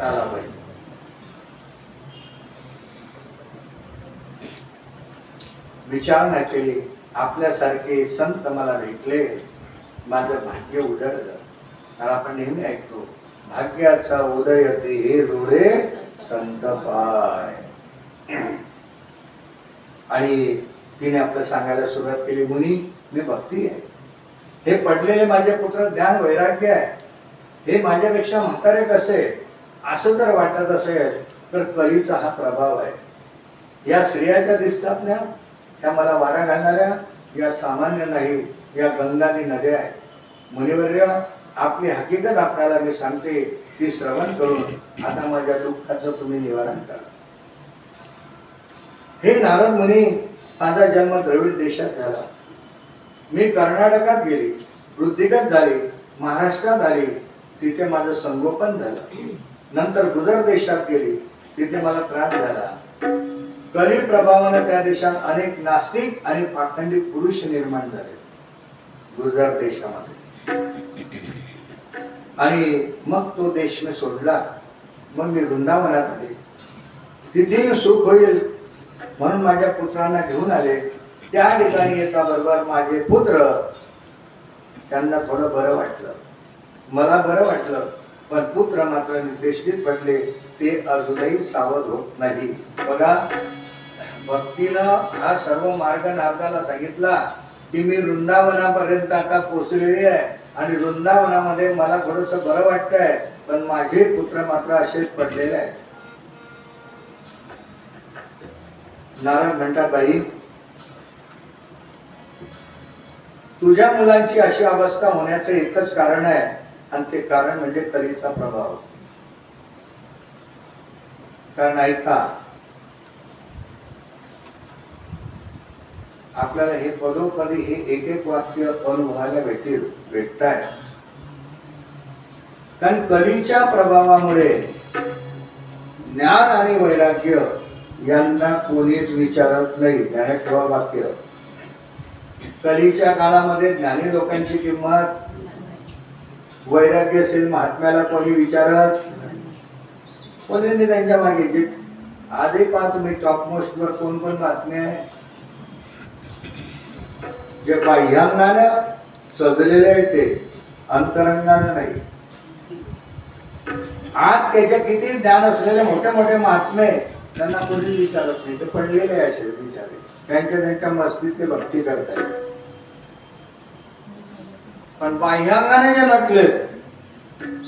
आला पाहिजे. विचार न केली आपल्यासारखे संत मला भेटले माझं भाग्य उजळलं तर आपण नेहमी ऐकतो भाग्याचा उदय ते हे रोडे संत पाय. आणि तिने आपलं सांगायला सुरुवात केली मुनी मी भक्ती आहे. हे पडलेले माझे पुत्र ज्ञान वैराग्य आहे. हे माझ्यापेक्षा म्हातारे कसे? असं जर वाटत असेल तर कलीचा हा प्रभाव आहे. या स्त्रिया ज्या दिसतात ना त्या मला वारा घालणाऱ्या या सामान्य नाही या गंगानी नद्या आहेत. मुनिवर्य आपली हकीकत आपल्याला मी सांगते ती श्रवण करून आता माझ्या दुःखाचं तुम्ही निवारण करा. हे नारद मुनी माझा जन्म द्रविड देशात झाला. मी कर्नाटकात गेली वृद्धिगत झाली महाराष्ट्रात आली तिथे माझं संगोपन झालं. नंतर गुजर देशात गेली. तिथे मला त्रास झाला. कली प्रभावानं त्या देशात अनेक नास्तिक आणि पाखंडी पुरुष निर्माण झाले. गुजरात देशामध्ये. आणि मग तो देश मी सोडला. मग मी वृंदावनात आले. तिथेही सुख होईल म्हणून माझ्या पुत्रांना घेऊन आले. त्या ठिकाणी येता बरोबर माझे पुत्र त्यांना थोडं बरं वाटलं. मला बरं वाटलं. पण पुत्र मात्र निर्देशित पडले ते अजूनही सावध होत नाही. बघा भक्तीनं हा सर्व मार्ग नारदाला सांगितला की मी वृंदावनापर्यंत आता पोचलेली आहे आणि वृंदावनामध्ये मला थोडस बरं वाटतंय पण माझे पुत्र मात्र असेच पडलेले आहे नारायण म्हणतात बाई तुझ्या मुलांची अशी अवस्था होण्याचं एकच कारण आहे. आणि ते कारण म्हणजे कलीचा प्रभाव. कारण ऐका आपल्याला हे पदोपदी हे एक एक वाक्य अनुभवायला भेटेल भेटताय. कारण कलीच्या प्रभावामुळे ज्ञान आणि वैराग्य यांना कोणीच विचारत नाही. त्याने ठेवा वाक्य. कलीच्या काळामध्ये ज्ञानी लोकांची किंमत वैराग्यशील महात्म्याला कोणी विचारत? कोणी त्यांच्या मागे. जे आजही पहा तुम्ही टॉप मोस्ट वर कोण कोण बातमी आहे? जे बाह्यांना सजलेले आहे ते अंतरंगानं नाही. आज त्याच्या किती ज्ञान असलेले मोठे मोठे महात्मे त्यांना कोणी विचारत नाही. ते पडलेले असे विचारे. त्यांच्या त्यांच्या मस्तीत ते भक्ती करतायत. पण बाह्यांगाने जे नटले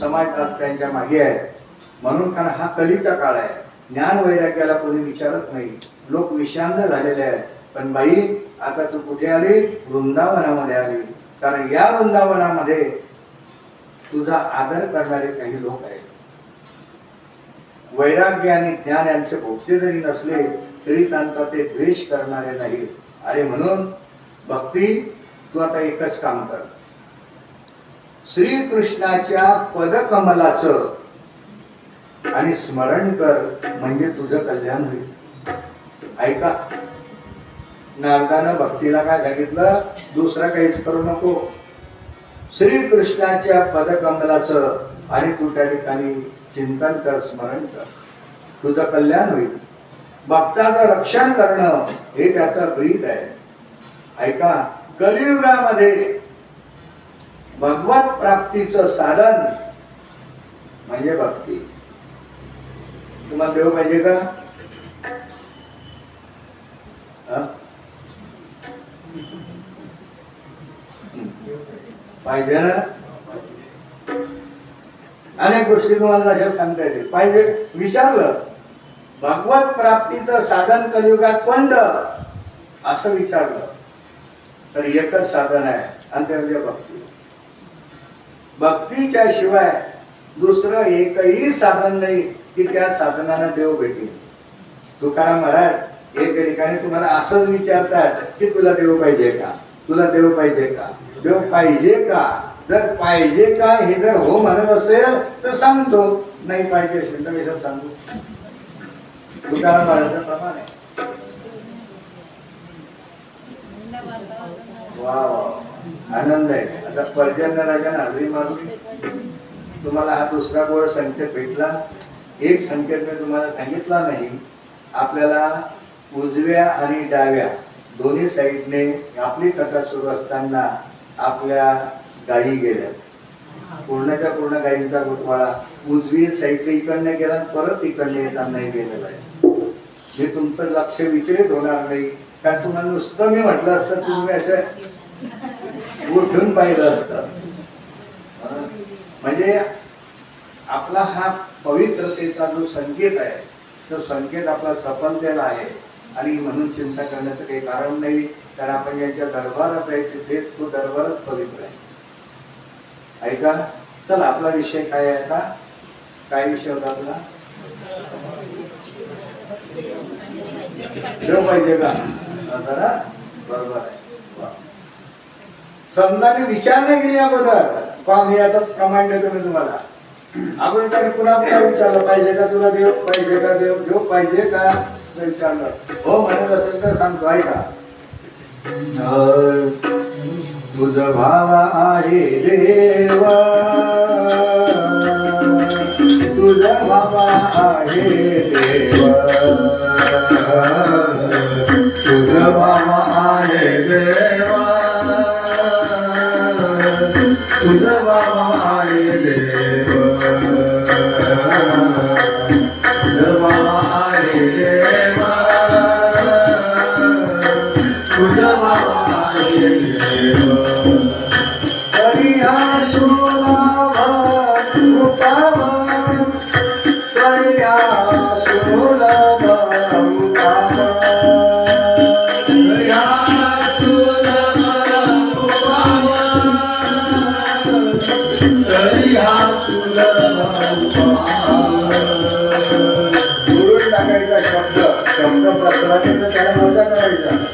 समाज त्यांच्या मागे आहे म्हणून कारण हा कलीचा काळ आहे. ज्ञान वैराग्याला कोणी विचारत नाही. लोक विषांत झालेले आहेत. पण बाई आता तू कुठे आली? वृंदावनामध्ये आली. कारण या वृंदावनामध्ये तुझा आदर करणारे काही लोक आहेत. वैराग्य आणि ज्ञान यांचे भोगते जरी नसले तरी त्यांचा ते द्वेष करणारे नाही आणि म्हणून भक्ती तू आता एकच काम कर. श्रीकृष्णाच्या पदकमलाचं. आणि स्मरण कर म्हणजे तुझं कल्याण होईल. ऐका. नारदानं भक्तीला काय सांगितलं? दुसरं काहीच करू नको. श्रीकृष्णाच्या पदकमलाचं आणि तू त्या ठिकाणी चिंतन कर स्मरण कर. तुझं कल्याण होईल. भक्ताचं रक्षण करणं हे त्याचं ब्रीत आहे. ऐका. कलियुगामध्ये भगवत प्राप्तीचं साधन म्हणजे भक्ती. तुम्हाला देव पाहिजे का? पाहिजे ना? अनेक गोष्टी तुम्हाला अशा सांगता येतील. पाहिजे विचारलं. भगवत प्राप्तीचं साधन कलियुगात कोणतं? असं विचारलं. तर एकच साधन आहे आणि ते म्हणजे भक्ती. भक्तीच्या शिवाय दुसरं एकही साधन नाही की त्या साधनानं देव भेटेल. तुकाराम महाराज एक ठिकाणी तुम्हाला असंच विचारतात की तुला देव पाहिजे का? तुला देव पाहिजे का? देव पाहिजे का? जर पाहिजे का हे जर हो म्हणत असेल तर सांगतो. नाही पाहिजे असेल तर मी सांगतो तुकाराम आहे. वा वा. आनंद आहे. आता पर्जन्य राजाने हजरी मारून तुम्हाला हा दुसरा गोळ संकेत भेटला. एक संकेत मी तुम्हाला सांगितला नाही. आपल्याला उजव्या आणि डाव्या दोन्ही साईडने आपली कथा सुरू असताना आपल्या गायी गेल्या. पूर्णच्या पूर्ण गायींचा गोठवाळा उजवी साईडने इकडनं गेला आणि परत इकडनं येतानाही गेलेला आहे. मी तुमचं लक्ष विचलित होणार नाही. कारण तुम्हाला नुसतं मी म्हटलं असतं तुम्ही असं उठून पाहिलं असतं? म्हणजे आपला हा पवित्रतेचा जो संकेत आहे तो संकेत आपला सफलतेला आहे आणि म्हणून चिंता करण्याचं काही कारण नाही कारण आपण ज्यांच्या दरबारात आहे तिथे तो दरबारच पवित्र आहे ऐका चला आपला विषय काय आहे आता काय विषय होता आपला पाहिजे का ना? बरोबर आहे. समजाने विचार नाही केली अगोदर. पहा मी आता कमांड देतो मी तुम्हाला. अगोदर पुन्हा पुन्हा विचारलं पाहिजे का तुला देव? पाहिजे का देव? देव पाहिजे का? विचारलं. हो म्हणत असेल तर सांगतो आहे का तुझ भावा आहे देवा. तुझ भावा आहे देवा. तुझ भावा आहे देवा. तुझ टाकायचा शब्द. शब्द प्रसराने तर त्याला मजा करायचा.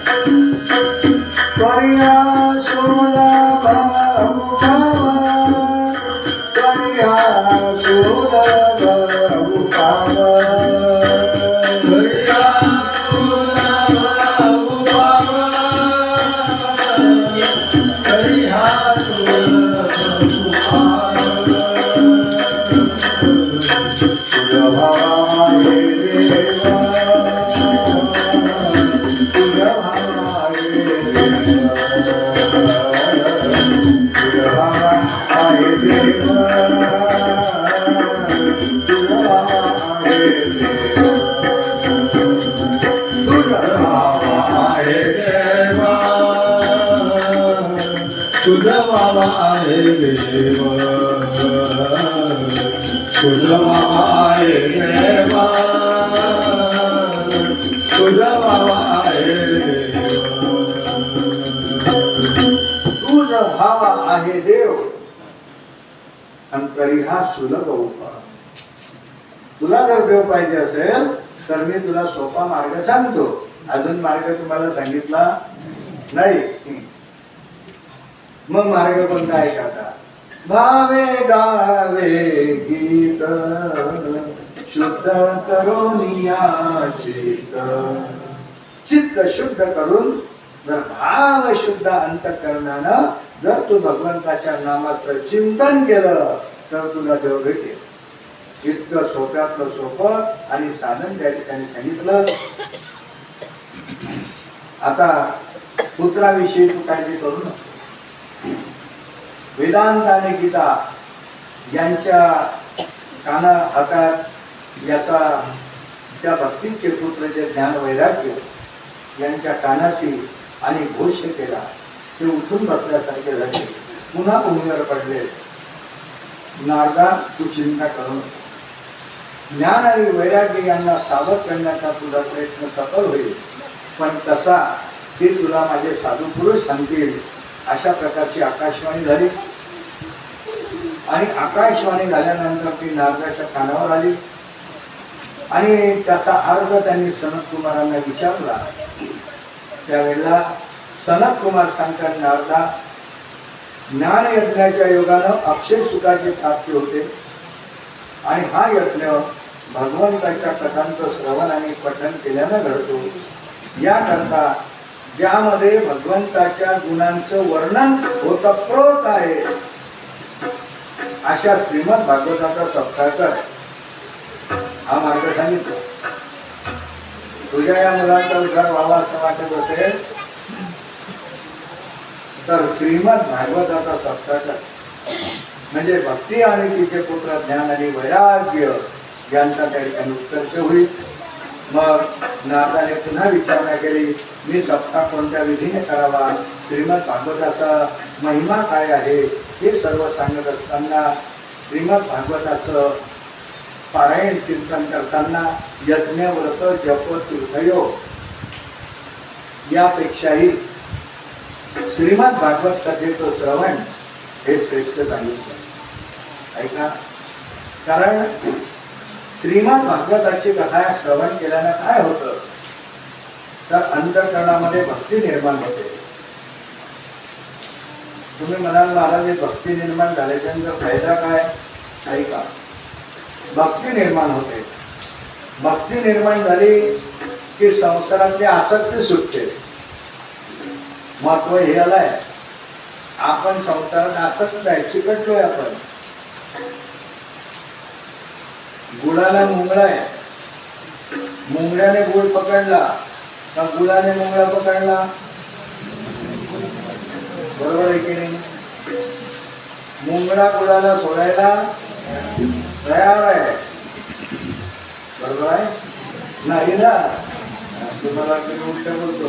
तुझा बाबा आहे तुझा देवा तुझा भावा आहे देव. आणि तरी हा सुलभ उपाय तुला जर देव पाहिजे असेल तर मी तुला सोपा मार्ग सांगतो. अजून मार्ग तुम्हाला सांगितला नाही. मग मार्ग कोणता आहे का भावे गावे गीत शुद्ध करोनिया चित्त चित्त शुद्ध करून जर भाव शुद्ध अंतकरणानं जर तू भगवंताच्या नामाचं चिंतन केलं तर तुला देव भेटेल. इतकं सोप्यातलं सोपं आणि साधन त्या ठिकाणी सांगितलं. आता पुत्राविषयी तू काळजी करू नका. वेदांत आणि गीता यांच्या काना हातात याचा त्या भक्तीचे पुत्र जे ज्ञान वैराग्य यांच्या कानाशी आणि घोष्य केला ते उठून बसल्यासारखे झाले. पुन्हा भूमीवर पडले. नारदा तू चिंता करू नको. ज्ञान आणि वैराग्य यांना सावध करण्याचा तुझा प्रयत्न सफल होईल. पण तसा ते तुला माझे साधू पुरुष सांगतील. अशा प्रकारची आकाशवाणी झाली. आणि आकाशवाणी झाल्यानंतर ती नारदाच्या कानावर आली. आणि त्याचा अर्ज त्यांनी सनत कुमारांना विचारला. त्यावेळेला सनत कुमार सांगतात नारदा ज्ञान यज्ञाच्या योगानं अक्षय सुखाची प्राप्ती होते. आणि हा यज्ञ भगवंताच्या कथांचं श्रवण आणि पठण केल्यानं घडतो. याकरता ज्यामध्ये भगवंताच्या गुणांचं वर्णन होतप्रोत आहे. अशा श्रीमद भागवताचा सप्ताह कर. हा मार्ग सांगितला. तुझ्या या मुलांचा उद्धार व्हावा असं वाटत असेल तर श्रीमद भागवताचा सप्ताह म्हणजे भक्ती आणि तिचे पुत्र ज्ञान आणि वैराग्य यांचा त्या ठिकाणी उत्कर्ष होईल. मग नारदाने पुन्हा विचारणा केली. मी सप्ताह कोणत्या विधीने करावा? श्रीमद भागवताचा महिमा काय आहे? हे सर्व सांगत असताना श्रीमद भागवताचं पारायण कीर्तन करताना यज्ञव्रत जप तीर्थयोग यापेक्षाही श्रीमद भागवत कथेचं श्रवण हे श्रेष्ठ सांगितलं ऐका. कारण श्रीमद भागवताची कथा श्रवण केल्यानं काय होतं? तर अंतकरणामध्ये भक्ती निर्माण होते. तुम्ही म्हणाल महाराज हे भक्ती निर्माण झाल्याच्यानंतर फायदा काय? ऐका भक्ती निर्माण होते. भक्ती निर्माण झाली की संसारातली आसक्ती सुटते. महत्त्व हे आलंय. आपण संसारात आसक्त आहे चिकटलोय आपण. गुळाला मुंगळा आहे. मुंगळ्याने गुळ पकडला. का गुळाने मुंगळा पकडला? बरोबर आहे की नाही? मुंगळा गुळाला सोडायला तयार आहे. बरोबर आहे? नाही ना? तुम्हाला मी बोलतो.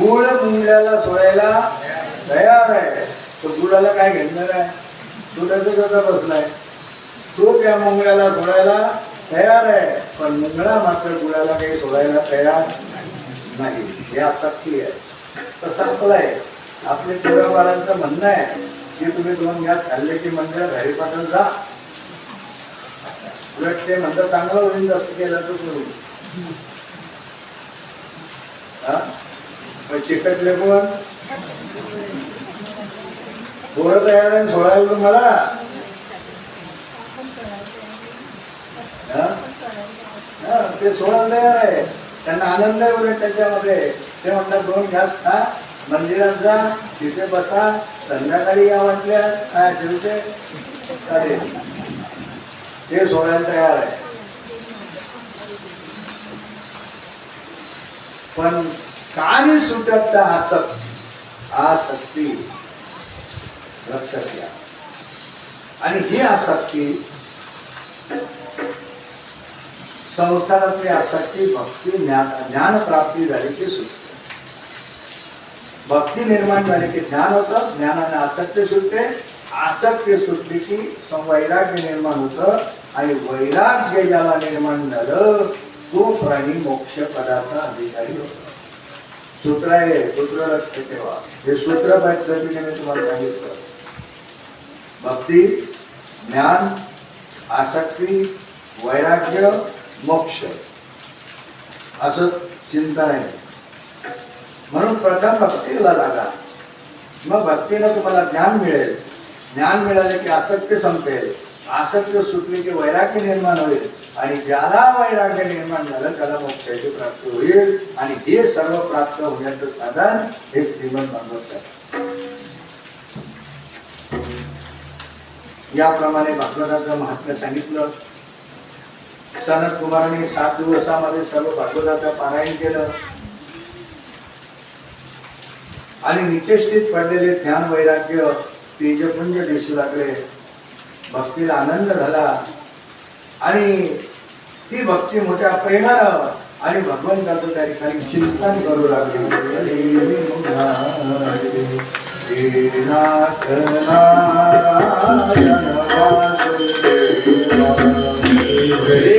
गुळ मुंगळ्याला सोडायला तयार आहे. तो गुळाला काय घेणार आहे? तो त्याचा कसा बसलाय. तो त्या मुंगळ्याला सोडायला तयार आहे. पण मुंगळा मात्र गुळाला काही सोडायला तयार नाही. हे आता आहे. तर संपलं आहे. आपले पुरवारांचं म्हणणं आहे की तुम्ही दोन घ्या खाल्ले की म्हणजे घरी पाठवून जा. उलट ते म्हणतं चांगलं होईल जास्त केलं तर करून हा? मग चिकटले पण थोडं तयार आहे सोडायला तुम्हाला. हा? हा, ते सोडायला तयार आहे त्यांना आनंद आहे उलट त्याच्यामध्ये. ते म्हणतात दोन घास खा मंदिरात जा तिथे बसा संध्याकाळी या वाटल्या काय असेल ते? चालेल ते सोडायला तयार आहे. पण काही सुटत त्या आसक्त आसक्ती लक्षात घ्या. आणि ही आसक्ती संसारातली आसक्ती भक्ती ज्ञान ज्ञानप्राप्ती झाली की सुटते भक्ती निर्माण झाली की ज्ञान होतं ज्ञानाने आसक्ती सुटते. आसक्ती सुटली की वैराग्य निर्माण होतं. आणि वैराग्य ज्याला निर्माण झालं तो प्राणी मोक्ष पदाचा अधिकारी होतो. सूत्र आहे सूत्र लक्ष ठेवा. हे सूत्र पद्धतीने मी तुम्हाला सांगितलं. भक्ती ज्ञान आसक्ती वैराग्य मोक्ष. असं चिंतन आहे म्हणून प्रथम भक्तीला लागा. मग भक्तीनं तुम्हाला ज्ञान मिळेल. ज्ञान मिळाले की आसक्ती संपेल. आसक्ती सुटली की वैराग्य निर्माण होईल. आणि ज्याला वैराग्य निर्माण झालं त्याला मोक्षाची प्राप्ती होईल. आणि हे सर्व प्राप्त होण्याचं साधन हे श्रीमंत भागवत आहे. याप्रमाणे भागवताचं महात्म्य सांगितलं. सनत कुमारांनी सात दिवसामध्ये सर्व भागवताचं पारायण केलं. आणि निचेष्टीत पडलेले ज्ञान वैराग्य तेजपुंज दिसू लागले भक्तीला आनंद झाला. आणि ती भक्ती मोठ्या प्रेमानं आणि भगवंताचं त्या ठिकाणी चिंतन करू लागले.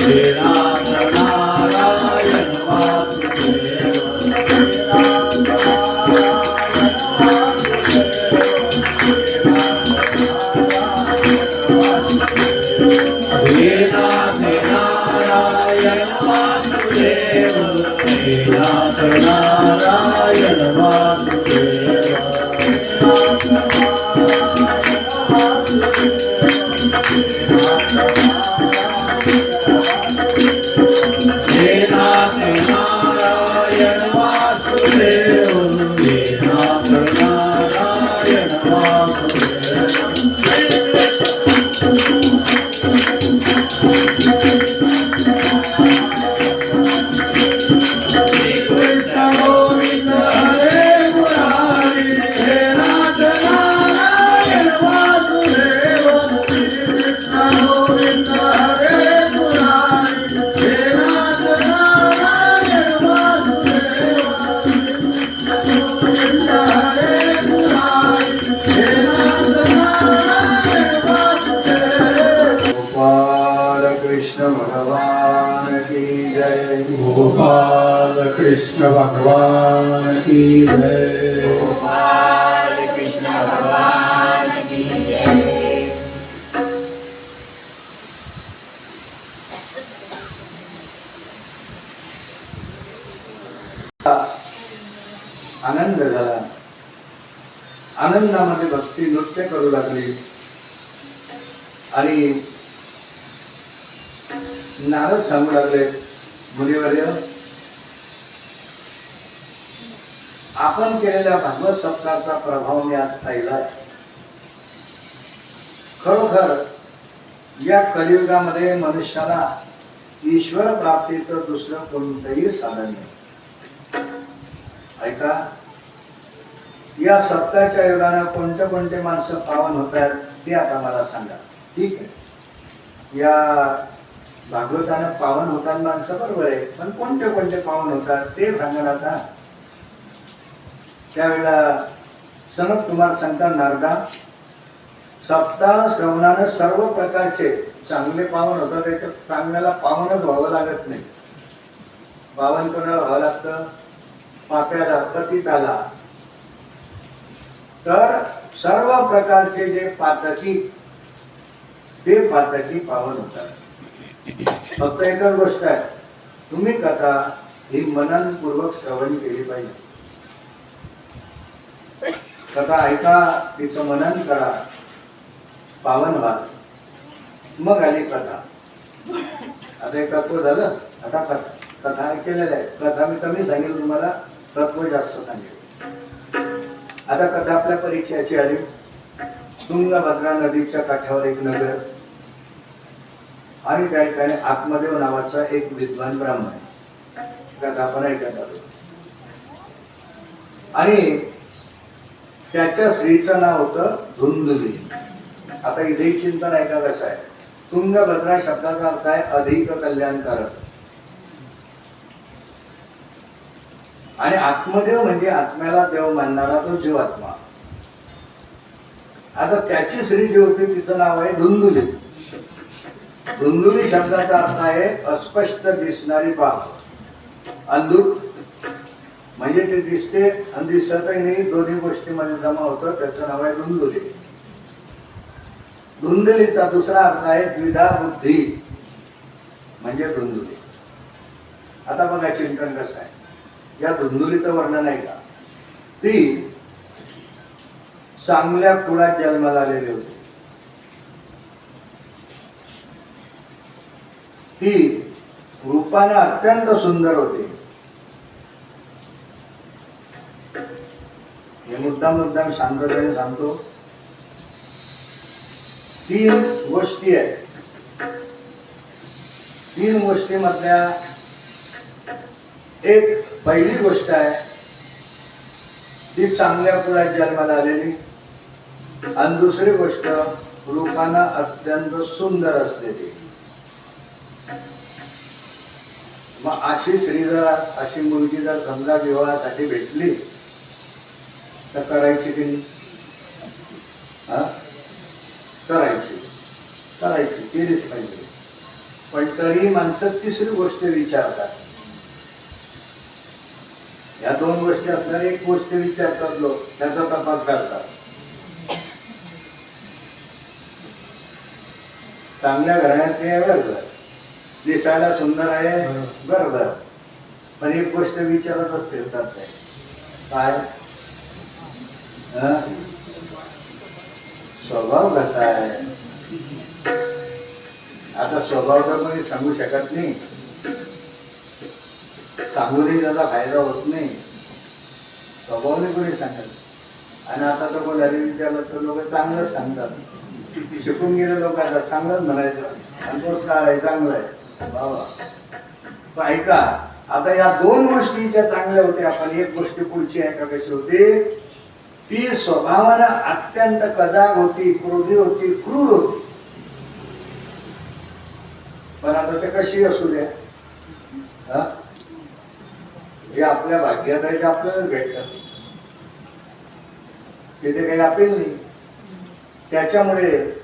Yeah. आनंदामध्ये भक्ती नृत्य करू लागली. आणि नारद सांगू लागले मुनिवर्य आपण केलेल्या भागवत सप्ताहाचा प्रभाव मी आज पाहिला. खरोखर या कलियुगामध्ये मनुष्याला ईश्वर प्राप्तीचं दुसरं कोणतंही साधन नाही. ऐका या सप्ताहाच्या युगानं कोणते कोणते माणसं पावन होत आहेत ते आता मला सांगा. ठीक आहे. या भागवतानं पावन होतात माणसं बरोबर आहे पण कोणते कोणते पावन होतात ते सांगा आता. त्यावेळेला सनत कुमार सांगतात नारदा सप्ताह श्रवणानं सर्व प्रकारचे चांगले पावन होतात त्याच्या चांगल्याला पावनच व्हावं लागत नाही. पावन कोणाला व्हावं लागतं? पाप्याला आला. तर सर्व प्रकारचे जे पातकी ते पातकी पावन होतात. फक्त एकच गोष्ट आहे तुम्ही कथा ही मननपूर्वक श्रवण केली पाहिजे. कथा ऐका तिचं मनन करा पावन व्हा. मग आली कथा. आता एक तत्व झालं आता कथा कथा आहे. कथा मी कमी सांगेल तुम्हाला तत्व जास्त सांगेल. आता कथा आपल्या परिचयाची आली. तुंगभद्रा नदीच्या काठावर एक नगर. आणि त्या ठिकाणी आत्मदेव नावाचा एक विद्वान ब्राह्मण कथा आपण ऐकत आलो आणि त्याच्या स्त्रीचं नाव होतं धुंदुली. आता इथे चिंतन ऐका कसं आहे. तुंगभद्रा शब्दाचा अर्थ आहे अधिक कल्याणकारक. आणि आत्मदेव म्हणजे आत्म्याला देव मानणारा तो जीवात्मा. आता त्याची श्री जी होती तिचं नाव आहे धुंदुली. धुंदुली शब्दाचा अर्थ आहे अस्पष्ट दिसणारी बाब. अंधूक म्हणजे ते दिसते आणि दिसतही नाही दोन्ही गोष्टीमध्ये जमा होतं त्याचं नाव आहे धुंदुली. धुंदलीचा दुसरा अर्थ आहे द्विधा बुद्धी. म्हणजे धुंदुली. आता बघा चिंतन कसं आहे. या धुंदुलीचं वर्णन आहे का? ती चांगल्या कुळात जन्माला आलेली होती. ती रूपाने अत्यंत सुंदर होते. हे मुद्दाम मुद्दाम शांततेने सांगतो. तीन गोष्टी आहेत. तीन गोष्टीमधल्या एक पहिली गोष्ट आहे ती चांगल्या जन्माला आलेली? आणि दुसरी गोष्ट रूपानं अत्यंत सुंदर असलेली. मग अशी स्त्री जर अशी मुलगी जर समजा विवाहासाठी भेटली तर करायची की करायची. करायची केलीच पाहिजे. पण तरी माणसं तिसरी गोष्ट विचारतात. या दोन गोष्टी असणारी एक गोष्ट विचारतात लोक त्याचा तपास करतात. चांगल्या घराण्याचे आहे बरोबर. दिसायला सुंदर आहे बरोबर. पण एक गोष्ट विचारतच फिरतात ते. काय? स्वभाव कसा आहे? आता स्वभाव तर कोणी सांगू शकत नाही. सांगूनही त्याचा फायदा होत नाही स्वभावने कोणी सांगत आणि आता तर कोणाला विचारलं तर लोक चांगलंच सांगतात. शिकून गेले लोक आता चांगलंच म्हणायचं. आणि तोच काळ आहे? चांगला आहे. बाबा. ऐका आता या दोन गोष्टी ज्या चांगल्या होत्या पण एक गोष्ट पुढची आहे का कशी होती? ती स्वभावानं अत्यंत कदाग होती क्रोधी होती क्रूर होती. पण आता ते कशी असू द्या? हा? जे आपल्या भाग्यात आहे ते आपल्यालाच भेटतात. तिथे काही अपेल नाही. त्याच्यामुळे